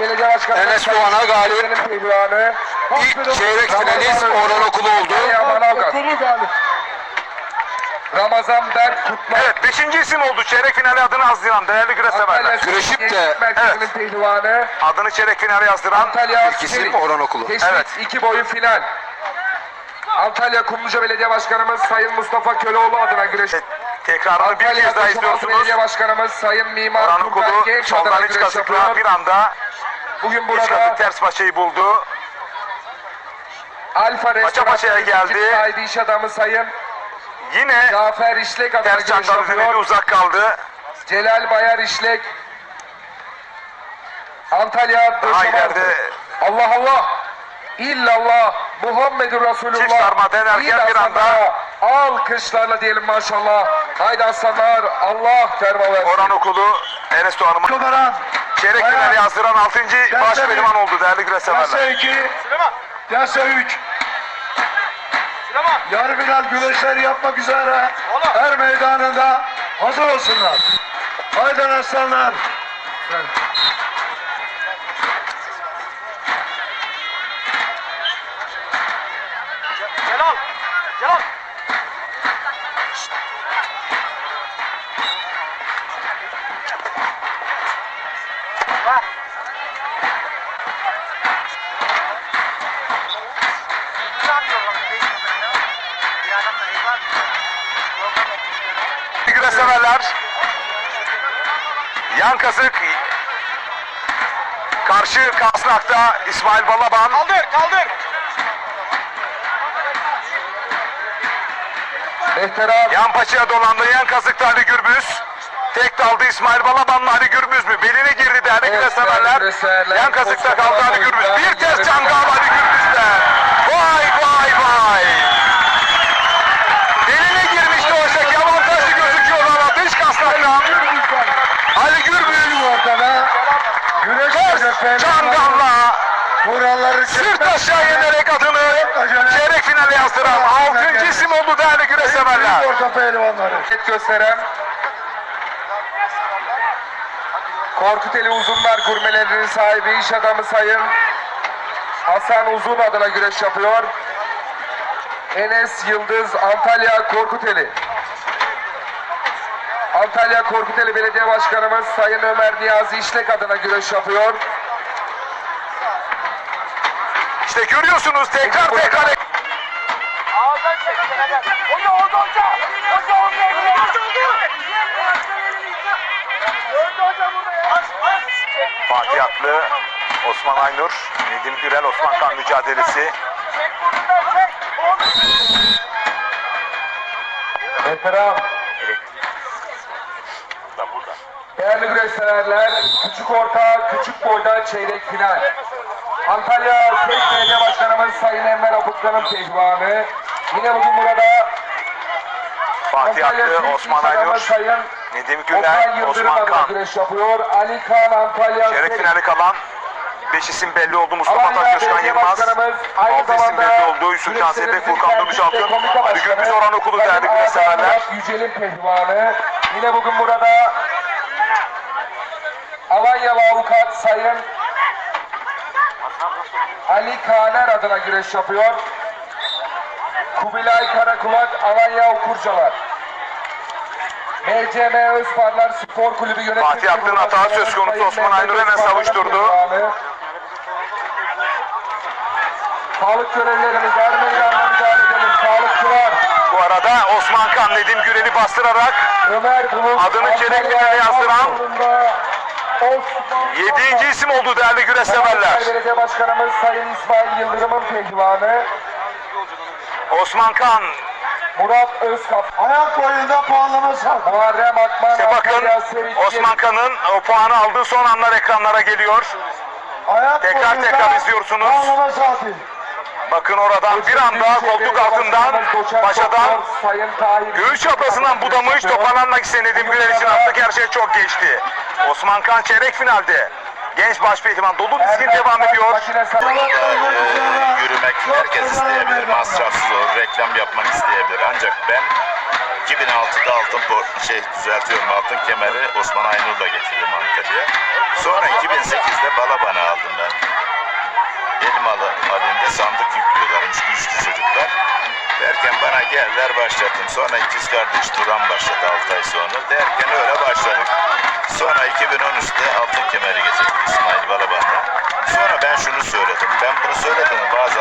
Belediye Başkanı Enes Doğan'a galip. İlk çeyrek finalist Orhan Okulu oldu. Ramazan Berk Kutlar. Evet beşinci isim oldu. Çeyrek finali adını yazdıran değerli güreş severler. Güreşip de- Evet. pehlivanı. Adını çeyrek finale yazdıran Antalya İlk isim Çelik. Orhan Okulu. Teşvik Evet. iki boyu final. Antalya Kumluca Belediye Başkanımız Sayın Mustafa Köleoğlu adına güreş. tekrarını bir kez daha izliyorsunuz. Belediye Başkanımız Sayın Mimar Orhan Okulu Genç adına güreş yapıyor. bir anda Bugün burada ters paçayı buldu. Alfa paçaya Restoran geldi. sahibi iş adamı Sayın Yine Cafer İşlek adına ters uzak kaldı. Celal Bayar İşlek. Antalya ileride Allah Allah. İllallah Muhammedur Resulullah. Çift sarma denerken bir anda- Alkışlarla diyelim maşallah. Haydi aslanlar Allah derma versin. Orhan Okulu Enes Doğan'ın Kumaran. Çeyrek finali yazdıran 6. baş pehlivan oldu değerli güreş severler. Yasa 2. Yasa 3. Yarı final güreşleri yapmak üzere her meydanında hazır olsunlar. Haydi aslanlar. Celal! Celal! Severler. Yan kasık. Karşı Kasnak'ta İsmail Balaban. Kaldır, kaldır. Mehteran Yan paçaya dolandı yan kasıkta Ali Gürbüz. Tek daldı İsmail Balaban'la Ali Gürbüz mü? Beline girdi değerli Evet, severler. Yan kasıkta Koskocaman kaldı Ali Gürbüz. Bir yarı cangal final. Ali Gürbüz'den. Vay vay vay. Beline girmişti oysa ki avantajlı gözüküyor ama dış kasnaktan. Ali Gürbüz Ortada güreş ters cangalla kuralları sırt aşağı yenerek adını çeyrek finale yazdıran 6. isim oldu değerli güreş severler. Orta pehlivanları. hareket gösteren Korkuteli Uzunlar gurmelerinin sahibi iş adamı Sayın Hasan Uzun adına güreş yapıyor. Enes Yıldız Antalya Korkuteli. Antalya Korkuteli Belediye Başkanımız Sayın Ömer Niyazi İşlek adına güreş yapıyor. İşte görüyorsunuz tekrar tekrar. Fatih Aklı, Osman Aynur, Nedim Gürel, Osman Kan mücadelesi. Çek burnundan çek. Değerli güreşseverler, küçük orta, küçük boyda çeyrek final. Antalya Seyit Belediye Başkanımız Sayın Enver Apıkkan'ın pehlivanı. Yine bugün burada Fatih Aklı, Osman Aynur, Nedim Yıldırım Osman Kan. yapıyor. Ali Kan Antalya Çeyrek finali kalan 5 isim belli oldu. Mustafa Taş, Özkan Yılmaz. Başkanımız aynı 6 isim belli oldu. Yusuf Can Sebek, Furkan Durmuş Altın, Ali Gürbüz, Orhan Okulu değerli güreşseverler. Murat Yücel'in pehlivanı. Yine bugün burada Avanyalı avukat Sayın Ali Kaner adına güreş yapıyor. Kubilay Karakulak Alanya Okurcalar. MCM Özparlar Spor Kulübü yönetim Fatih Aklı'nın hata söz konusu. Osman Aynur hemen savuşturdu. Sağlık görevlilerimiz meydanda müdahale edelim. Sağlıkçılar Bu arada Osman Kan, Nedim Gürel'i bastırarak Ömer Bulut Adını finale yazdıran 7. isim oldu değerli güreşseverler. Belediye Başkanımız Sayın İsmail Yıldırım'ın pehlivanı Osman Kan, Murat Özkap. Ayak boyunda puanlama sağ. Muharrem Akman. İşte bakın Osman Kan'ın o puanı aldığı son anlar ekranlara geliyor. Ayak Tekrar tekrar izliyorsunuz. Bakın oradan bir anda koltuk altından paşadan göğüs çaprazından budamış toparlanmak isteyen Nedim Güler için artık her şey çok geçti. Osman Kan çeyrek finalde. Genç başpehlivan dolu dizgin devam ediyor. Ee, yürümek herkes isteyebilir, masrafsız olur, reklam yapmak isteyebilir. Ancak ben 2006'da altın şey düzeltiyorum altın kemeri Osman Aynur'la getirdim Antalya'ya. Sonra 2008'de kere balabanı aldım ben. Elim alı, halinde sandık yüklüyorlarmış güçlü çocuklar. Derken bana geldiler başlattım. Sonra ikiz kardeş Turan başladı 6 ay sonra. Derken öyle başladık. Sonra 2013'te altın kemeri getirdik İsmail Balaban'la. Sonra ben şunu söyledim. Ben bunu söyledim. Bazı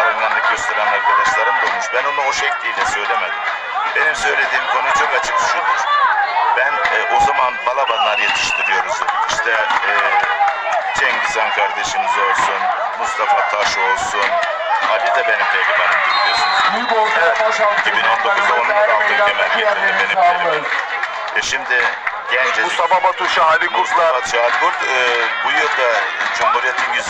gösteren arkadaşlarım da olmuş. Ben onu o şekliyle söylemedim. Benim söylediğim konu çok açık şudur. Ben e, o zaman balabanlar yetiştiriyoruz. İşte e, Cengiz Han kardeşimiz olsun, Mustafa Taş olsun, Ali de benim pehlivanımdı biliyorsunuz. Büyük ortaya boşalttı. 2019'da onun da altın kemer getirdi benim pehlivanım. E şimdi gencecik Mustafa Batu, Şahali Kurtlar. Mustafa Çağatgurt e, bu yılda Cumhuriyet'in 100.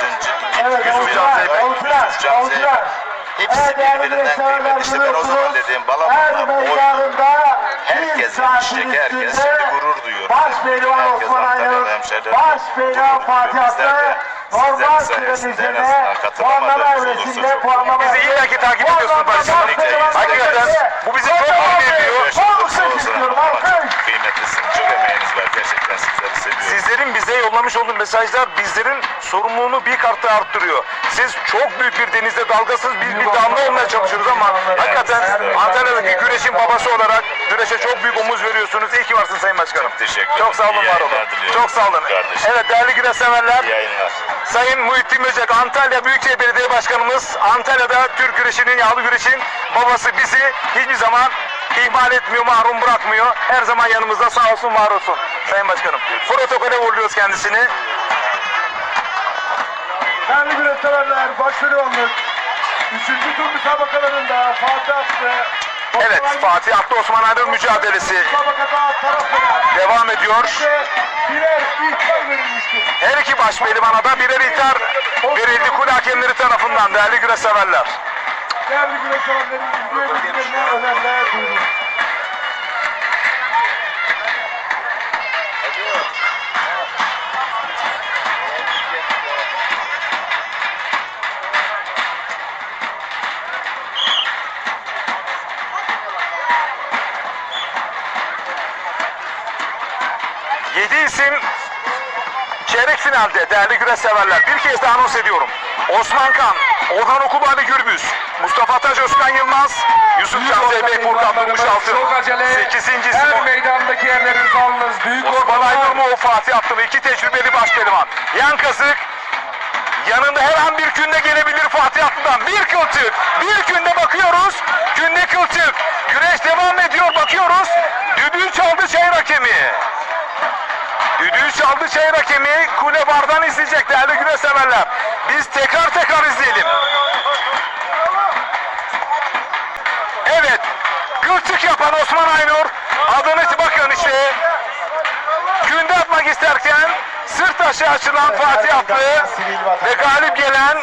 Evet, yüz avuçlar, yılında avuçlar, Yusuf Can avuçlar. Hepsi birbirinden kıymetli. İşte ben o zaman dediğim oydu. meydanında Herkes yetişecek, herkes şimdi gurur duyuyor. Baş Herkes Osman Aydın, baş gurur Fatih Aslı, de normal sizlerin süre sayesinde en azından katılamadığımız olursa çok puanlama Bizi illaki takip ediyorsunuz başkanım. Hakikaten bu bizi çok mutlu ediyor. Kıymetlisin. Çok emeğiniz var. Gerçekten sizleri seviyorum. Sizlerin bize yollamış olduğu mesajlar bizlerin sorumluluğunu bir daha arttırıyor. Siz çok büyük bir denizde dalgasız biz bir damla olmaya çalışıyoruz ama hakikaten Antalya'daki güreşin babası olarak güreşe çok büyük omuz veriyorsunuz. İyi ki varsın Sayın Başkanım. teşekkür ederim. Çok sağ olun, İyi var olun. yayınlar diliyorum. Çok sağ olun. Kardeşim. Evet değerli güreş severler. İyi yayınlar. Sayın Muhittin Böcek, Antalya Büyükşehir Belediye Başkanımız, Antalya'da Türk güreşinin, yağlı güreşin babası bizi hiçbir zaman ihmal etmiyor, mahrum bırakmıyor. Her zaman yanımızda sağ olsun, var olsun. Sayın Başkanım, protokole uğurluyoruz kendisini. Değerli güreşseverler, başpehlivanlık. Üçüncü tur müsabakalarında Fatih Aslı. Evet Fatih Abdü Osman Aydın mücadelesi devam ediyor. Her iki baş pelimana da birer ihtar verildi kul hakemleri tarafından değerli güreşseverler. Değerli güreşseverlerin güreşlerine önemli duyurulur. 7 isim çeyrek finalde değerli güreş severler. Bir kez daha anons ediyorum. Osman Kan, Orhan Okulu Gürbüz, Mustafa Taş Özkan Yılmaz, Yusuf Can Zeybek Burkan Durmuş Altın. Çok acele. 8. isim. Her meydandaki yerleriniz alınız. Büyük Osman Aydınmoğlu Fatih Atlı iki tecrübeli baş eleman. Yan kazık Yanında her an bir günde gelebilir Fatih Atlı'dan. Bir kılçık, bir günde Çaldı çayır hakemi. Kule bardan izleyecek değerli güreş severler. Biz tekrar tekrar izleyelim. Evet. Kılçık yapan Osman Aynur. Adını bakın işte. Günde atmak isterken sırt aşağı açılan Fatih Aklı ve galip gelen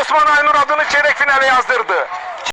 Osman Aynur adını çeyrek finale yazdırdı.